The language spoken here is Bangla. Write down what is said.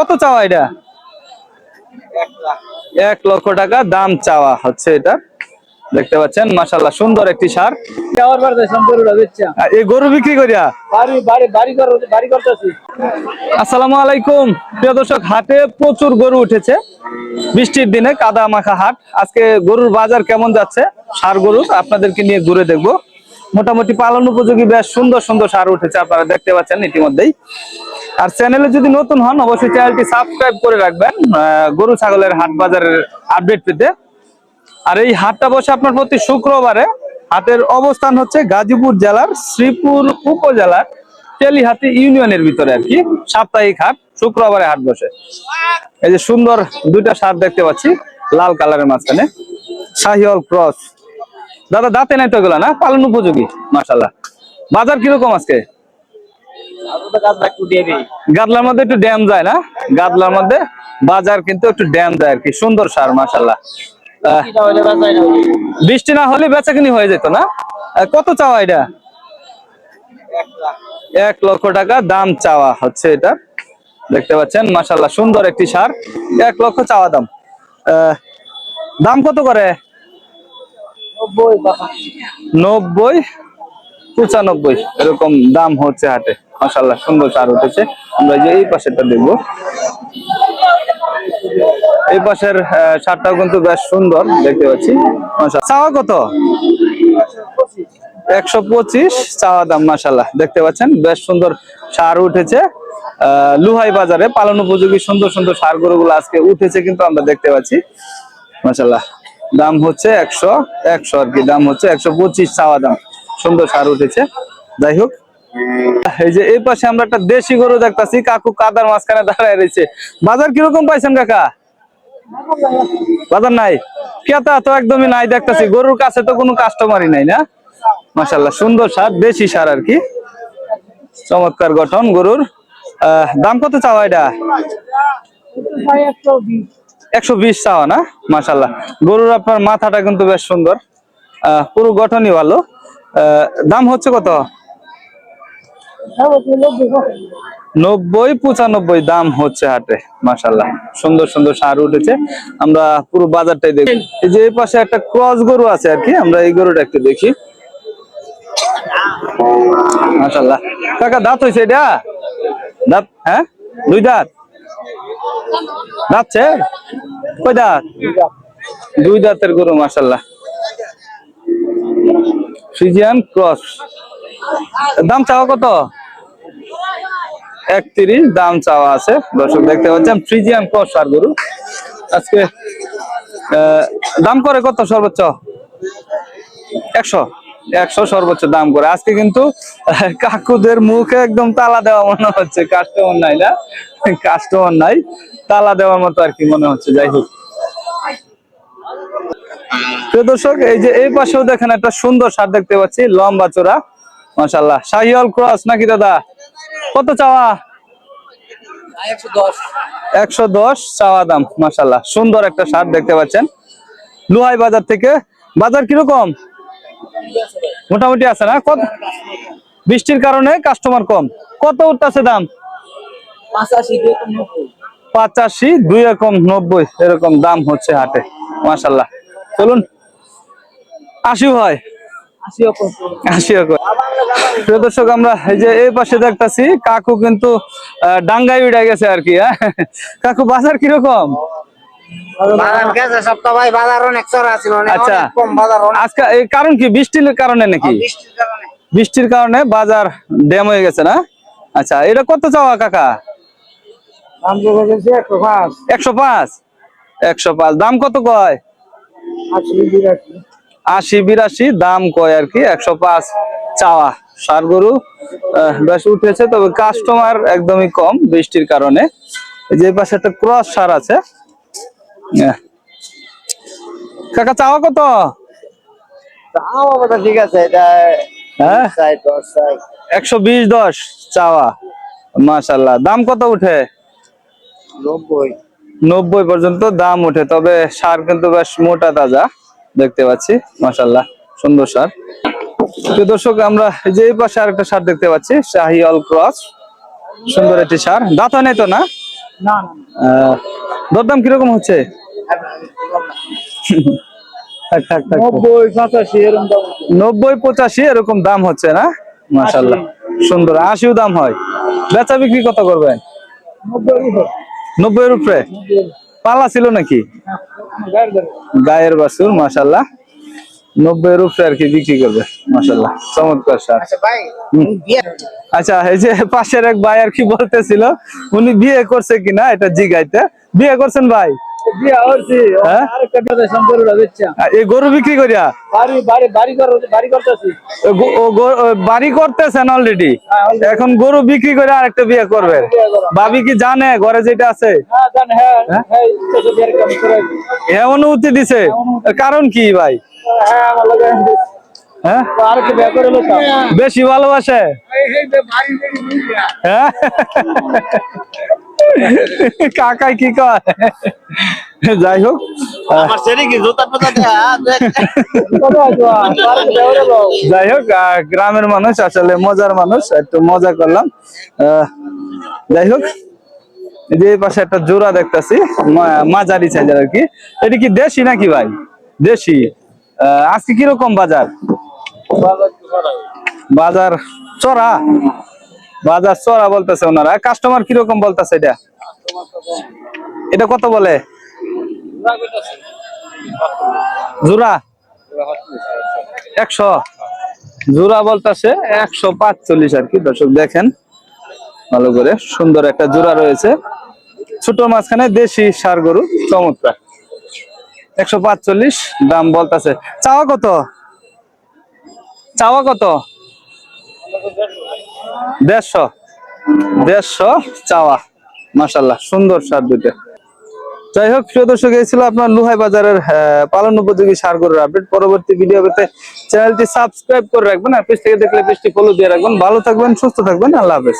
কত চাওয়া এটা? এক লক্ষ টাকা দাম চাওয়া হচ্ছে এটা। দেখতে পাচ্ছেন মাসাল্লাহ সুন্দর একটি সার। এই গরু বিক্রি করিয়া? আসসালামু আলাইকুম। প্রিয় দর্শক হাটে প্রচুর গরু উঠেছে। বৃষ্টির দিনে কাদা মাখা হাট। আজকে গরুর বাজার কেমন যাচ্ছে? সার গরু আপনাদেরকে নিয়ে ঘুরে দেখব। মোটামুটি পালন উপযোগী বেশ সুন্দর সুন্দর সার উঠেছে আপনারা দেখতে পাচ্ছেন ইতিমধ্যেই। আর চ্যানেলে যদি নতুন হন, অবশ্যই চ্যানেলটি সাবস্ক্রাইব করে রাখবেন। গরু, ছাগলের হাট বাজারের আপডেট পেতে। আর এই হাটটা বসে আপনার প্রতি শুক্রবারে। হাটের অবস্থান হচ্ছে গাজীপুর জেলার শ্রীপুর উপজেলার তেলিহাতি ইউনিয়নের ভিতরে আর কি। সাপ্তাহিক হাট, শুক্রবারে হাট বসে। এই যে সুন্দর দুইটা সার দেখতে পাচ্ছি, লাল কালারের মাঝখানে। শাহিওয়াল ক্রস। দাদা, দাঁতে নাই তো এগুলা না? পালন উপযোগী মাসাল্লাহ বাজার কীরকম আজকে? গাদলার মধ্যে একটু ড্যাম যায় না? গাদলার মধ্যে বাজার কিন্তু একটু ড্যাম যায় আর কি, সুন্দর সার মাসাল্লাহ বৃষ্টি না হলে বেচা কিনি হয়ে যেত না? কত চাওয়া এটা? এক লক্ষ টাকা দাম চাওয়া হচ্ছে এটা। দেখতে পাচ্ছেন মাসাল্লাহ সুন্দর একটি সার। এক লক্ষ চাওয়া দাম। দাম কত করে? নব্বই, পঁচানব্বই। এরকম দাম হচ্ছে হাটে। মাসাল্লাহ সুন্দর সার উঠেছে। আমরা যে এই পাশেরটা দেখব। এই পাশের সারটাও কিন্তু বেশ সুন্দর, দেখতে পাচ্ছি। চাওয়া কত? একশো পঁচিশ, চাওয়া দাম মাসাল্লাহ দেখতে পাচ্ছেন, বেশ সুন্দর সার উঠেছে। লুহাই বাজারে পালন উপযোগী, সুন্দর সুন্দর সার গরুগুলো আজকে উঠেছে কিন্তু আমরা দেখতে পাচ্ছি। মাসাল্লাহ দাম হচ্ছে একশো একশো আর কি, দাম হচ্ছে একশো পঁচিশ, চাওয়া দাম, সুন্দর সার উঠেছে। যাই হোক। এই যে এই পাশে আমরা একটা দেশি গরু দেখতাছি কাকু কাদার মাঝখানে দাঁড়ায় রয়েছে। বাজার কীরকম পাইছেন কাকা? বাজার নাই? ক্রেতা তো একদমই নাই দেখতাছি গরুর কাছে তো কোনো কাস্টমারই নাই না? মাশাল্লাহ সুন্দর সার দেশি সার আর কি। চমৎকার গঠন গরুর। দাম কত চাওয়া এটা? একশো বিশ চাওয়া না? মাশাল্লাহ গরুর আপনার মাথাটা কিন্তু বেশ সুন্দর। আহ, পুরো গঠনই ভালো। দাম হচ্ছে কত? নব্বই, পঁচানব্বই দাম হচ্ছে হাটে মাসাল্লাহ সুন্দর সুন্দর সার উঠেছে। আমরা পুরো বাজারটাই দেখি যে পাশে একটা ক্রস গরু আছে আর কি, আমরা এই গরুটা একটু দেখি। মাসাল্লাহ কাকা, দাঁত হয়েছে এটা? দাঁত হ্যাঁ? দুই দাঁত? দাঁতছে? কই দাঁত? দুই দাঁতের গরু মাসাল্লাহ ফ্রিজিয়ান ক্রস। দাম চাওয়া কত? একত্রিশ, দাম চাওয়া আছে। দর্শক দেখতে পাচ্ছেন, ফ্রিজিয়ান ক্রস সার গরু। আজকে দাম করে কত সর্বোচ্চ? একশো। একশো সর্বোচ্চ দাম করে। আজকে কিন্তু, কাকুদের মুখে একদম তালা দেওয়া মনে হচ্ছে। কাস্টমার নাই না? কাস্টমার নাই। তালা দেওয়ার মতো আর কি মনে হচ্ছে। যাই হোক। প্রিয় দর্শক, এই যে এই পাশেও দেখেন একটা সুন্দর সার দেখতে পাচ্ছি, লম্বা চোরা। মাশাল্লাহ শাহিওয়াল ক্রস নাকি দাদা? কত চাওয়া? একশো দশ চাওয়া দাম মাশাল্লাহ সুন্দর একটা সার দেখতে পাচ্ছেন। লুহাই বাজার থেকে। বাজার কীরকম? মোটামুটি আছে না? কত বৃষ্টির কারণে কাস্টমার কম। কত উঠতেছে দাম? পঁচাশি দুই রকম নব্বই, এরকম দাম হচ্ছে হাটে মাশাল্লাহ চলুন আশি হয় প্রিয় দর্শক আমরা এই যে এই পাশে দেখতাছি কাকু কিন্তু আহ, ডাঙ্গায় উঠে গেছে আর কি হ্যাঁ? কাকু বাজার কীরকম? বাজার গেছে সপ্তাহ ভাই বাজার অনেক চড়া ছিল অনেক আচ্ছা। কারণ কি? বৃষ্টির কারণে নাকি? বৃষ্টির কারণে। বাজার ড্যাম হয়ে গেছে না? আচ্ছা এটা কত চাওয়া কাকা? একশো পাঁচ। একশো পাঁচ? দাম কত কয়? আশি বিরাশি দাম কয় আর কি? একশো পাঁচ চাওয়া। সার গরু বেশ উঠেছে তবে কাস্টমার একদমই কম বৃষ্টির কারণে। যে পাশে একটা ক্রস সার আছে। কাকা চাওয়া কত? ঠিক আছে হ্যাঁ? একশো বিশ দশ চাওয়া। মাশাল্লাহ। দাম কত উঠে? নব্বই। নব্বই পর্যন্ত দাম উঠে তবে সার কিন্তু বেশ মোটা তাজা। দেখতে পাচ্ছি মাশাল্লাহ সুন্দর সার। প্রিয় দর্শক আমরা এই যে এই পাশে আরেকটা সার দেখতে পাচ্ছি শাহি অল ক্রস। সুন্দর একটি সার। দাঁত নেই তো না? দরদাম কীরকম হচ্ছে? থাক থাক থাক। নব্বই পঁচাশি এরকম দাম হচ্ছে। না? মাশাল্লাহ সুন্দর। আশিও দাম হয়। বেচা বিক্রি কত করবেন? নব্বই এর উপরে। পালা ছিল নাকি? গায়ের বাছুর মাশাল্লাহ নব্বই এর আর কি বিক্রি করবে মাসাল্লাহ চমৎকার সার আচ্ছা আচ্ছা এই যে পাশের এক ভাই আর কি বলতেছিল উনি বিয়ে করছে কিনা এটা জিগাইতে। বিয়ে করছেন ভাই? হ্যাঁ? এই গরু বিক্রি করিয়া? বাড়ি করতেছেন অলরেডি এখন গরু বিক্রি করে আরেকটা বিয়ে করবে। ভাবি কি জানে ঘরে যেটা আছে? হ্যাঁ জান হ্যাঁ ইচ্ছে বিয়ের কাম করে এ অনুমতি দিছে? কারণ কি ভাই? হ্যাঁ হ্যাঁ? বেশি ভালোবাসে? হ্যাঁ? কাকাই কি কয়? যাই হোক লও যাই হোক গ্রামের মানুষ আসলে মজার মানুষ একটু মজা করলাম। যাই হোক যে পাশে একটা জোড়া দেখতাছি মাঝারি সাইজের আর কি। এটা কি দেশি নাকি ভাই? দেশি। আহ, আজকে কীরকম বাজার? বাজার চড়া? বাজার চড়া বলতেছে ওনারা। কাস্টমার কীরকম বলতেছে এটা? এটা কত বলে? জোড়া? একশো। জোড়া বলতেছে একশো পাঁচচল্লিশ আর কি। দর্শক, দেখেন। ভালো করে সুন্দর একটা জোড়া রয়েছে। ছোট মাঝখানে দেশি সার গরু, চমৎকার। একশো পাঁচচল্লিশ দাম বলতেছে। চাওয়া কত? চাওয়া কত? দেড়শো দেড়শো চাওয়া মাসাল্লাহ সুন্দর সার দুটো যাই হোক, প্রিয় দর্শক, এই আপনার লুহাই বাজারের পালন উপযোগী সার গরুর আপডেট পরবর্তী ভিডিও পেতে চ্যানেলটি সাবস্ক্রাইব করে রাখবেন আর পেজ থেকে দেখলে পেজটি ফলো দিয়ে রাখবেন। ভালো থাকবেন, সুস্থ থাকবেন, আল্লাহ হাফেজ।